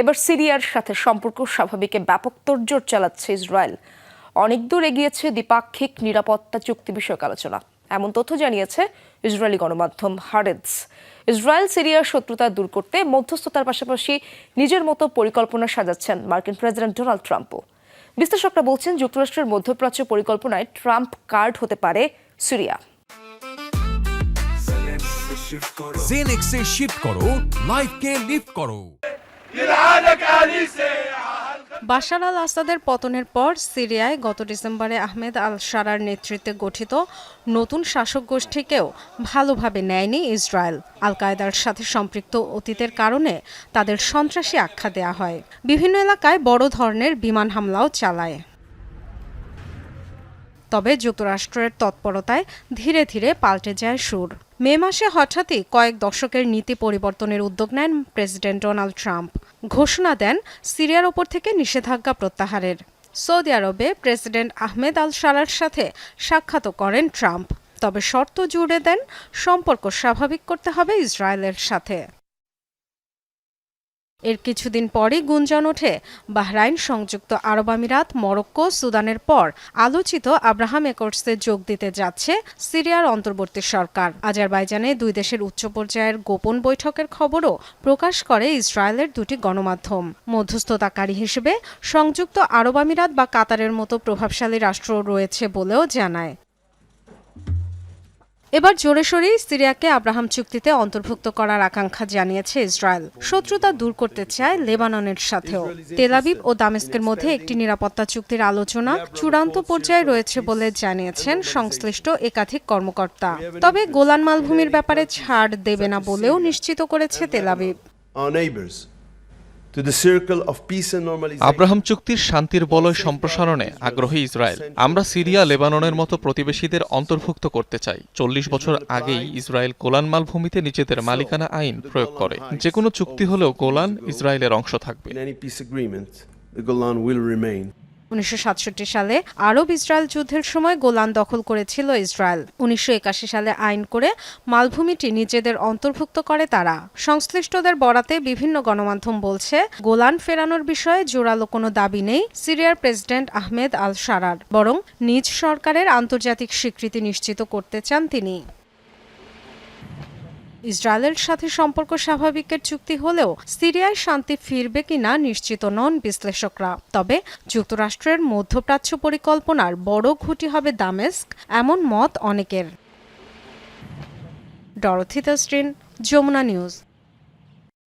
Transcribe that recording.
এবার সিরিয়ার সাথে সম্পর্ক স্বাভাবিকে ব্যাপক তোড়জোড় চালাচ্ছে ইসরায়েল। অনেক দূর এগিয়েছে দ্বিপাক্ষিক নিরাপত্তা চুক্তি বিষয়ক আলোচনা। এমন তথ্য জানিয়েছে ইসরায়েলি গণমাধ্যম হারেদস ইসরায়েল সিরিয়ার শত্রুতা দূর করতে মধ্যস্থতার পাশাপাশি নিজের মতো পরিকল্পনা সাজাচ্ছেন মার্কিন প্রেসিডেন্ট ডোনাল্ড ট্রাম্পও। বিশ্লেষকরা বলছেন যুক্তরাষ্ট্রের মধ্যপ্রাচ্য পরিকল্পনায় ট্রাম্প কার্ড হতে পারে সিরিয়া। জেনেক্সে শিফট করো লাইফকে লিফট করো। বাশার আল আসাদের পতনের পর সিরিয়ায় গত ডিসেম্বরে আহমেদ আল সারার নেতৃত্বে গঠিত নতুন শাসক গোষ্ঠীকেও ভালোভাবে নেয়নি ইসরায়েল। আল কায়দার সাথে সম্পৃক্ত অতীতের কারণে তাদের সন্ত্রাসী আখ্যা দেয়া হয়। বিভিন্ন এলাকায় বড় ধরনের বিমান হামলাও চালায়। তবে যুক্তরাষ্ট্রের তৎপরতায় ধীরে ধীরে পাল্টে যায় সুর। মে মাসে হঠাৎই কয়েক দশকের নীতি পরিবর্তনের উদ্যোগ নেন প্রেসিডেন্ট ডোনাল্ড ট্রাম্প। ঘোষণা দেন, সিরিয়ার ওপর থেকে নিষেধাজ্ঞা প্রত্যাহারের। সৌদি আরবে প্রেসিডেন্ট আহমেদ আল সারার সাথে সাক্ষাৎ করেন ট্রাম্প। তবে শর্ত জুড়ে দেন, সম্পর্ক স্বাভাবিক করতে হবে ইসরায়েলের সাথে। এর কিছুদিন পরই গুঞ্জন ওঠে। বাহরাইন সংযুক্ত আরব আমিরাত, মরক্কো, সুদানের পর আলোচিত আব্রাহাম একর্সে যোগ দিতে যাচ্ছে সিরিয়ার অন্তর্বর্তী সরকার। আজারবাইজানে দুই দেশের উচ্চ পর্যায়ের গোপন বৈঠকের খবরও প্রকাশ করে ইসরায়েলের দুটি গণমাধ্যম। মধ্যস্থতাকারী হিসেবে সংযুক্ত আরব আমিরাত বা কাতারের মতো প্রভাবশালী রাষ্ট্র রয়েছে বলেও জানায়। এবার জোরে সরেই সিরিয়াকে আব্রাহাম চুক্তিতে অন্তর্ভুক্ত করার আকাঙ্ক্ষা জানিয়েছে ইসরায়েল। শত্রুতা দূর করতে চায় লেবাননের সাথেও। তেলাবিব ও দামেস্কের মধ্যে একটি নিরাপত্তা চুক্তির আলোচনা চূড়ান্ত পর্যায়ে রয়েছে বলে জানিয়েছেন সংশ্লিষ্ট একাধিক কর্মকর্তা। তবে গোলান মালভূমির ব্যাপারে ছাড় দেবে না বলেও নিশ্চিত করেছে তেলাবিব আব্রাহাম চুক্তির শান্তির বলয় সম্প্রসারণে আগ্রহী ইসরায়েল। আমরা সিরিয়া লেবাননের মতো প্রতিবেশীদের অন্তর্ভুক্ত করতে চাই। চল্লিশ বছর আগেই ইসরায়েল গোলান মালভূমিতে নিজেদের মালিকানা আইন প্রয়োগ করে। যে কোনো চুক্তি হলেও গোলান ইসরায়েলের অংশ থাকবে। উনিশশো সালে আরব ইসরায়েল যুদ্ধের সময় গোলান দখল করেছিল ইসরায়েল। উনিশশো একাশি সালে আইন করে মালভূমিটি নিজেদের অন্তর্ভুক্ত করে তারা। সংশ্লিষ্টদের বরাতে বিভিন্ন গণমাধ্যম বলছে, গোলান ফেরানোর বিষয়ে জোরালো কোনো দাবি নেই সিরিয়ার প্রেসিডেন্ট আহমেদ আল সারার বরং নিজ সরকারের আন্তর্জাতিক স্বীকৃতি নিশ্চিত করতে চান তিনি। ইসরায়েলের সাথে সম্পর্ক স্বাভাবিকের চুক্তি হলেও সিরিয়ায় শান্তি ফিরবে কিনা নিশ্চিত নন বিশ্লেষকরা। তবে যুক্তরাষ্ট্রের মধ্যপ্রাচ্য পরিকল্পনার বড় ঘুটি হবে দামেস্ক, এমন মত অনেকের। ডরথিতা তাস্ট্রিন যমুনা নিউজ।